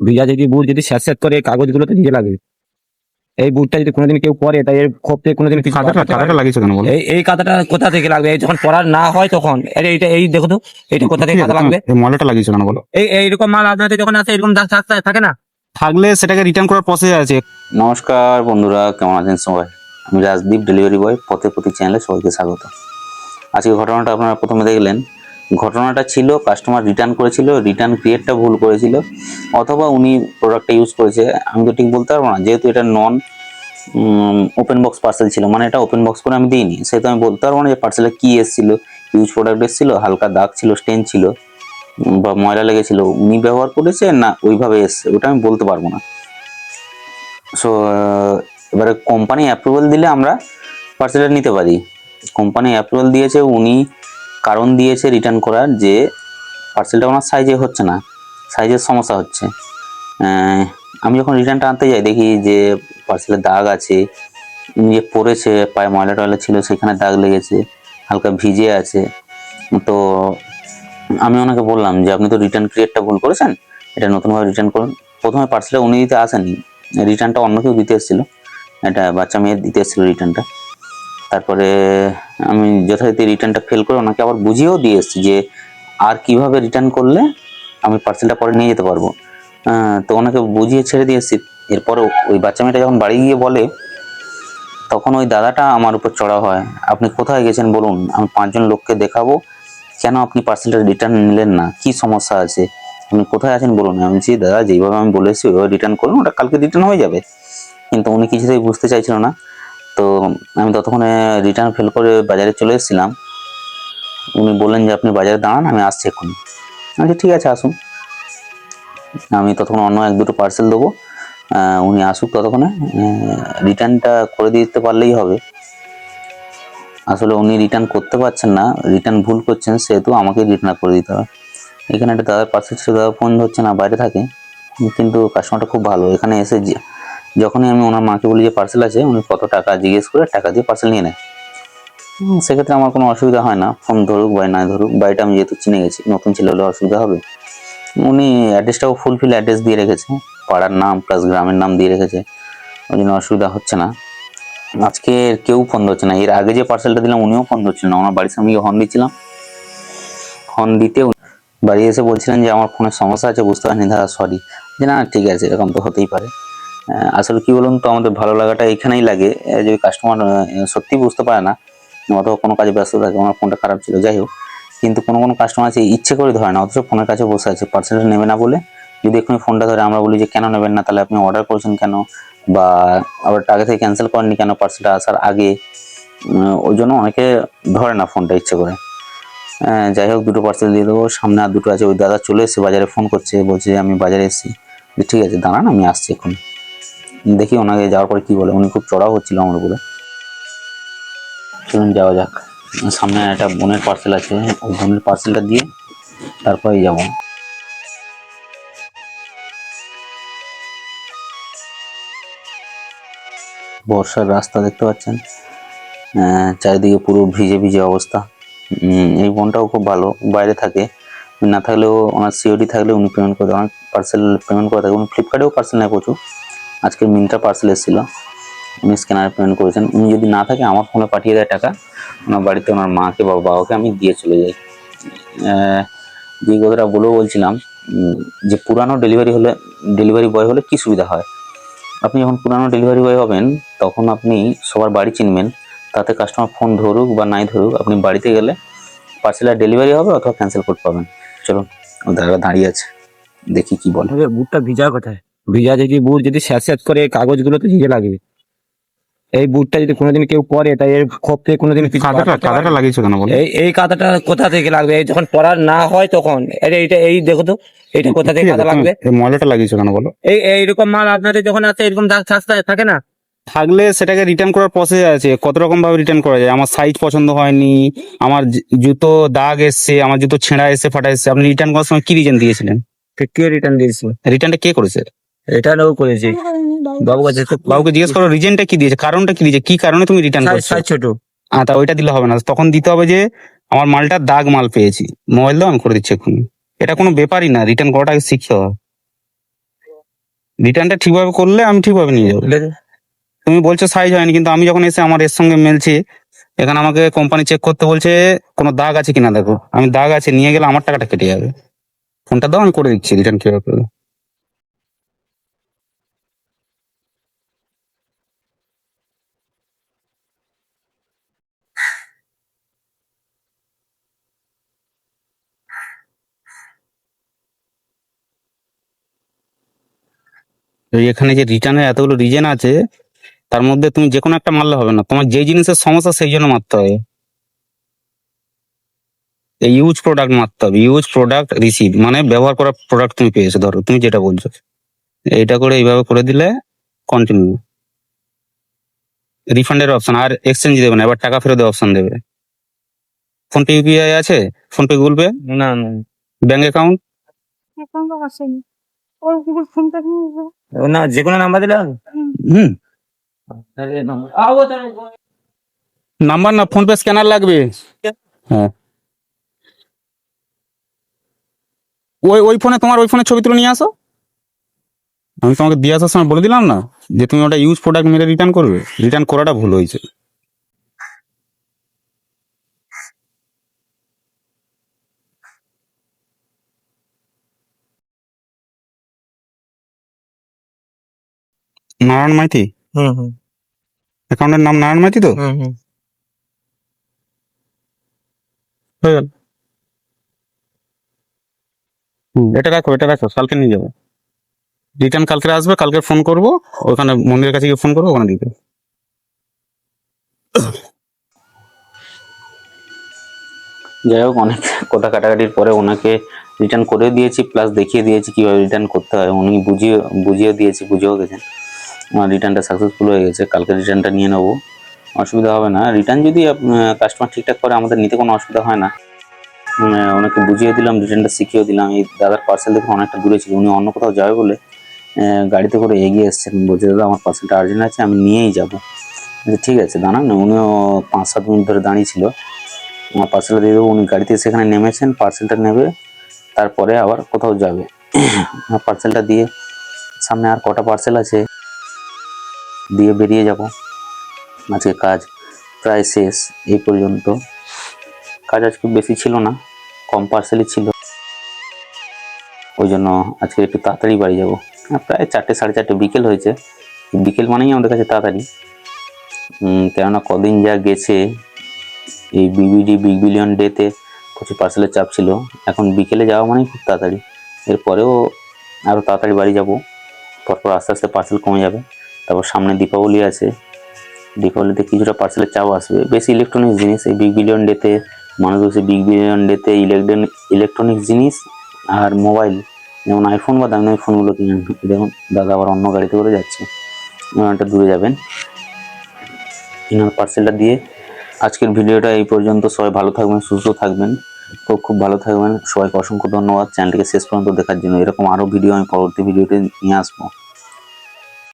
ভিজা যদি বুট যদি স্যাঁত স্যাঁত করে এই কাগজগুলো তো ভিজে লাগবে এই বুটটা যদি কোনোদিন কেউ পরে তাই এর খোপ থেকে কোনোদিন কিছু কাদাটা লাগিয়েছো কেন বলো? এই এই কাদাটা কোথা থেকে লাগবে? এই যখন পড়ার না হয় তখন। এইটা এই দেখো তো এটা কোথা থেকে কাদা লাগবে? এই ময়লাটা লাগিয়েছো কেন বলো? এই এইরকম মাল আপনাদের যখন আছে এরকম দাগ থাকে না? থাকলে সেটাকে রিটার্ন করার প্রসেস আছে। নমস্কার বন্ধুরা কেমন আছেন সবাই? আমি রাজদীপ ডেলিভারি বয় পথে প্রতি চ্যানেলে সবাইকে স্বাগত। আজকে ঘটনাটা আপনারা প্রথমে দেখলেন। ঘটনাটা ছিল কাস্টমার রিটার্ন করেছিল রিটার্ন ক্রিয়েটটা ভুল করেছিল, অথবা উনি প্রোডাক্টটা ইউজ করেছে, আমি তো ঠিক বলতে পারব না, যেহেতু এটা নন ওপেন বক্স পার্সেল ছিল মানে এটা ওপেন বক্স করে আমি দিইনি, সেহেতু আমি বলতে পারব না যে পার্সেলে কী এসেছিল ইউজ প্রোডাক্ট এসেছিল, হালকা দাগ ছিল স্টেন ছিল বা ময়লা লেগেছিল, উনি ব্যবহার করেছে না ওইভাবে এসছে, ওটা আমি বলতে পারব না। সো এবারে কোম্পানি অ্যাপ্রুভাল দিলে আমরা পার্সেলটা নিতে পারি। কোম্পানি অ্যাপ্রুভাল দিয়েছে উনি কারণ দিয়েছে রিটার্ন করার যে পার্সেলটা ওনার সাইজে হচ্ছে না সাইজের সমস্যা হচ্ছে। আমি যখন রিটার্নটা আনতে যাই, দেখি যে পার্সেলের দাগ আছে, যে পরেছে পায়ে ময়লা টয়লা ছিল, সেখানে দাগ লেগেছে, হালকা ভিজে আছে। তো আমি ওনাকে বললাম যে, আপনি তো রিটার্ন ক্রিয়েটটা ভুল করেছেন, এটা নতুনভাবে রিটার্ন করুন। প্রথমে পার্সেলটা উনি দিতে আসেনি রিটার্নটা অন্য কেউ দিতে এসেছিল, একটা বাচ্চা মেয়ের দিতে এসেছিল রিটার্নটা তারপরে আমি যথারীতি রিটার্নটা ফেল করে ওনাকে আবার বুঝিয়েও দিয়ে এসেছি যে আর কীভাবে রিটার্ন করলে আমি পার্সেলটা পরে নিয়ে যেতে পারব। তো ওনাকে বুঝিয়ে ছেড়ে দিয়ে এসেছি। এরপরে ওই বাচ্চা মেয়েটা যখন বাড়ি গিয়ে বলে, তখন ওই দাদাটা আমার উপর চড়া হয়। আপনি কোথায় গেছেন বলুন, আমি পাঁচজন লোককে দেখাবো। কেন আপনি পার্সেলটা রিটার্ন নিলেন না? কি সমস্যা আছে? আপনি কোথায় আছেন বলুন? আমি বলছি, দাদা, যেইভাবে আমি বলেছি, ওইভাবে রিটার্ন করুন, ওটা কালকে রিটার্ন হয়ে যাবে। কিন্তু উনি কিছুতেই বুঝতে চাইছিল না। তো আমি ততক্ষণে রিটার্ন ফেল করে বাজারে চলে এসেছিলাম। উনি বললেন যে, আপনি বাজারে দাঁড়ান, আমি আসছি এক্ষুনি। আচ্ছা ঠিক আছে, আসুন। আমি ততক্ষণ অন্য এক দুটো পার্সেল দেবো। উনি আসুক ততক্ষণে। রিটার্নটা করে দিতে পারলেই হবে। আসলে উনি রিটার্ন করতে পারছেন না রিটার্ন ভুল করছেন, সেহেতু আমাকে রিটার্ন করে দিতে হবে। এখানে একটা দাদার পার্সেল ছিল, দাদা ফোন ধরছে না, বাইরে থাকে। কিন্তু কাস্টমারটা খুব ভালো। এখানে এসে যে- যখনই আমি ওনার মাকে বলি যে পার্সেল আছে, উনি কত টাকা জিজ্ঞেস করে টাকা দিয়ে পার্সেল নিয়ে নেয়। সেক্ষেত্রে আমার কোনো অসুবিধা হয় না। ফোন ধরুক বা না ধরুক, বাড়িটা আমি যেহেতু চিনে গেছি, নতুন ছেলে হলে অসুবিধা হবে। উনি অ্যাড্রেসটাও ফুলফিল অ্যাড্রেস দিয়ে রেখেছে, পাড়ার নাম প্লাস গ্রামের নাম দিয়ে রেখেছে। ওই জন্য অসুবিধা হচ্ছে না। আজকে কেউ ফোন ধরছে না। এর আগে যে পার্সেলটা দিলাম, উনিও ফোন ধরছিলেন না। ওনার বাড়ির সামনে হর্ন দিচ্ছিলাম। হর্ন দিতে বাড়ি এসে বলছিলেন যে, আমার ফোনের সমস্যা আছে, বুঝতে পারিনি দাদা সরি যে, না, ঠিক আছে, এরকম তো হতেই পারে। আসলে কি বলুন তো, আমাদের ভালো লাগাটা এখানেই লাগে। যে কাস্টমার সত্যি বুঝতে পারে না অথবা কোনো কাজে ব্যস্ত থাকে, আমার ফোনটা খারাপ ছিল, যাই হোক। কিন্তু কোনো কোনো কাস্টমার আছে, ইচ্ছে করে ধরে না, অথচ ফোনের কাছে বসে আছে পার্সেলটা নেবে না বলে। যদি এক্ষুনি ফোনটা ধরে, আমরা বলি যে, কেন নেবেন না? তাহলে আপনি অর্ডার করেছেন কেন? বা আবার আগে থেকে ক্যান্সেল করেননি কেন? পার্সেলটা আসার আগে। ওই জন্য অনেকে ধরে না ফোনটা ইচ্ছে করে। যাই হোক, দুটো পার্সেল দিয়ে দেবো। সামনে আর দুটো আছে, ওই দাদা চলে এসেছে, বাজারে ফোন করছে, বলছে যে, আমি বাজারে এসেছি। ঠিক আছে, দাঁড়ান, আমি আসছি এখন দেখি ওনাকে যাওয়ার পরে কি বলে। উনি খুব চড়াও হচ্ছিল আমার উপরে। চলুন যাওয়া যাক। সামনে একটা বোনের পার্সেল আছে। ওই বোনের পার্সেলটা দিয়ে তারপরে যাব। বর্ষার রাস্তা দেখতে পাচ্ছেন। চারিদিকে পুরো ভিজে ভিজে অবস্থা। এই বোনটাও খুব ভালো। বাইরে থাকে। না থাকলেও, ওনার সিওডি থাকলে উনি পেমেন্ট করে। অনেক পার্সেল পেমেন্ট করে থাকে। উনি ফ্লিপকার্টেও পার্সেল নেয় প্রচুর। আজকে মিন্ত্রা পার্সেল এসেছিল। উনি স্ক্যানারে পেমেন্ট করেছেন। উনি যদি না থাকে, আমার ফোনে পাঠিয়ে দেয় টাকা। ওনার বাড়িতে ওনার মাকে বা বাবাকে আমি দিয়ে চলে যাই। যে কথাটা বলেও বলছিলাম যে পুরানো ডেলিভারি হলে ডেলিভারি বয় হলে কি সুবিধা হয়? আপনি যখন পুরানো ডেলিভারি বয় হবেন, তখন আপনি সবার বাড়ি চিনবেন। তাতে কাস্টমার ফোন ধরুক বা নাই ধরুক, আপনি বাড়িতে গেলে পার্সেলের ডেলিভারি হবে অথবা ক্যান্সেল করতে পাবেন। চলুন ও দাদারা দাঁড়িয়ে আছে। দেখি কি বলে। বুটটা ভিজা কোথায়? ভিজা যদি বুট যদি স্যাঁত স্যাঁত করে এই কাগজগুলো তো ভিজে লাগবে। এই বুটটা যদি কোনোদিন কেউ পরে তাই এর খোপ থেকে কোনোদিন কাদাটা লাগিয়েছো কেন বলো? এই এই কাদাটা কোথা থেকে লাগবে? এই যখন পরার না হয় তখন। আরে এইটা এই দেখো তো এটা কোথা থেকে কাদা লাগবে? এই ময়লাটা লাগিয়েছো কেন বলো? এই এইরকম মাল আপনাদের যখন আছে এরকম দাগ থাকে না? থাকলে সেটাকে রিটার্ন করার প্রসেস আছে। কত রকম ভাবে রিটার্ন করা যায়? আমার সাইজ পছন্দ হয়নি আমার জুতো দাগ এসছে আমার জুতো ছেঁড়া এসে ফাটা এসছে। আপনি রিটার্ন করার সময় কি রিজন দিয়েছিলেন? কে রিটার্ন দিয়েছিল? রিটার্নটা কে করেছে? এটা ও করেছি বাবু কাছে বাবুকে জিজ্ঞেস করো রিজনটা কি দিয়েছে কারণটা কি দিয়েছে কি কারণে তুমি রিটার্ন করছ? ছোট। হ্যাঁ তা ওইটা দিলে হবে না তখন দিতে হবে যে আমার মালটা দাগ মাল পেয়েছি মোবাইল দাও আমি করে দিচ্ছি এক্ষুনি। এটা কোনো ব্যাপারই না রিটার্ন করাটা আগে শিখতে হবে। রিটার্নটা ঠিকভাবে করলে আমি ঠিকভাবে নিয়ে যাব। তুমি বলছো সাইজ হয়নি কিন্তু আমি যখন এসে আমার এর সঙ্গে মেলছি এখানে আমাকে কোম্পানি চেক করতে বলছে কোনো দাগ আছে কিনা দেখো। আমি দাগ আছে নিয়ে গেলে আমার টাকাটা কেটে যাবে। ফোনটা দাও আমি করে দিচ্ছি রিটার্ন কীভাবে করবে। এখানে যে রিটার্নের এতগুলো রিজেন আছে তার মধ্যে তুমি যে কোনো একটা মারলে হবে না। তোমার যে জিনিসের সমস্যা সেই জন্য মারতে হবে। এই ইউজ প্রোডাক্ট মারতে হবে। ইউজ প্রোডাক্ট রিসিভ মানে ব্যবহার করা প্রোডাক্ট তুমি পেয়েছ ধরো তুমি যেটা বলছো। এইটা করে এইভাবে করে দিলে কন্টিনিউ রিফান্ডের অপশন আর এক্সচেঞ্জ দেবে না এবার টাকা ফেরতের অপশন দেবে। ফোনপে ইউপিআই আছে? ফোনপে গুগল পে না না। ব্যাংক অ্যাকাউন্ট আসেনি। ওই গুগল ফোনটা। না যে কোনো নাম্বার দিলে হবে? হুম। নাম্বার না ফোন পে স্ক্যানার লাগবে। হ্যাঁ। ওই ওই ফোনে তোমার ওই ফোনে ছবি তুলে নিয়ে আসো। আমি তোমাকে দিয়ে আসার সময় বলে দিলাম না যে তুমি ওটা ইউজ প্রোডাক্ট মেরে রিটার্ন করবে। রিটার্ন করাটা ভুল হয়েছে। নারায়ণ মাইতি? হুম হুম। অ্যাকাউন্টের নাম নারায়ণ মাইতি তো? হুম হুম। হয়ে গেল। হুম। এটা রাখো এটা রাখো কালকে নিয়ে যাব। রিটার্ন কালকে আসবে কালকে ফোন করব ওখানে মন্দিরের কাছে গিয়ে ফোন করব ওখানে দিতে যাই হোক অনেক কথা কাটাকাটির পরে ওনাকে রিটার্ন করে দিয়েছি প্লাস দেখিয়ে দিয়েছি কীভাবে রিটার্ন করতে হয়। উনি বুঝিয়ে বুঝিয়ে দিয়েছি বুঝেও গেছেন। আমার রিটার্নটা সাকসেসফুল হয়ে গেছে কালকে রিটার্নটা নিয়ে নেব। অসুবিধা হবে না। রিটার্ন যদি কাস্টমার ঠিকঠাক করে আমাদের নিতে কোনো অসুবিধা হয় না। উম, ওনাকে বুঝিয়ে দিলাম রিটার্নটা শিখিয়ে দিলাম। এই দাদার পার্সেল দেখে অনেকটা দূরে ছিল উনি অন্য কোথাও যাবে বলে গাড়িতে করে এগিয়ে এসেছেন। বলছে দাদা আমার পার্সেলটা আর্জেন্ট আছে আমি নিয়েই যাব। ঠিক আছে দাঁড়ান। উনিও পাঁচ সাত মিনিট ধরে দাঁড়িয়ে ছিল। আমার পার্সেলটা দিয়ে দেবো। উনি গাড়িতে সেখানে নেমেছেন পার্সেলটা নেবে তারপরে আবার কোথাও যাবে। পার্সেলটা দিয়ে সামনে আর কটা পার্সেল আছে? দিয়ে বেরিয়ে যাব। আজকে কাজ প্রায় শেষ, এই পর্যন্ত। কাজ আজকে বেশি ছিল না, কম পার্সেলই ছিল। ওই জন্য আজকে একটু তাড়াতাড়ি বাড়ি যাব। প্রায় চারটে, সাড়ে চারটে বিকেল হয়েছে। বিকেল মানেই আমাদের কাছে তাড়াতাড়ি। কেননা কদিন যা গেছে, এই বিবিডি বিগ বিলিয়ন ডেতে প্রচুর পার্সেলের চাপ ছিল। এখন বিকেলে যাওয়া মানেই খুব তাড়াতাড়ি। এরপরেও আরও তাড়াতাড়ি বাড়ি যাব। পরপর আস্তে আস্তে পার্সেল কমে যাবে। তারপর সামনে দীপাবলি আছে। দীপাবলিতে কিছুটা পার্সেলের চাপ আসবে। বেশি ইলেকট্রনিক্স জিনিস, এই বিগ বিলিয়ন ডেতে মানুষ বসে বিগ বিলিয়ন ডেতে ইলেকট্রনিক ইলেকট্রনিক্স জিনিস আর মোবাইল যেমন আইফোন বা দামি ফোনগুলো কিনে দেখুন, দাদা আবার অন্য গাড়িতে করে যাচ্ছে। একটা দূরে যাবেন। ইনার পার্সেলটা দিয়ে আজকের ভিডিওটা এই পর্যন্ত। সবাই ভালো থাকবেন, সুস্থ থাকবেন। খুব খুব ভালো থাকবেন। সবাইকে অসংখ্য ধন্যবাদ। চ্যানেলটিকে শেষ পর্যন্ত দেখার জন্য। এরকম আরও ভিডিও আমি পরবর্তী ভিডিওতে নিয়ে আসব।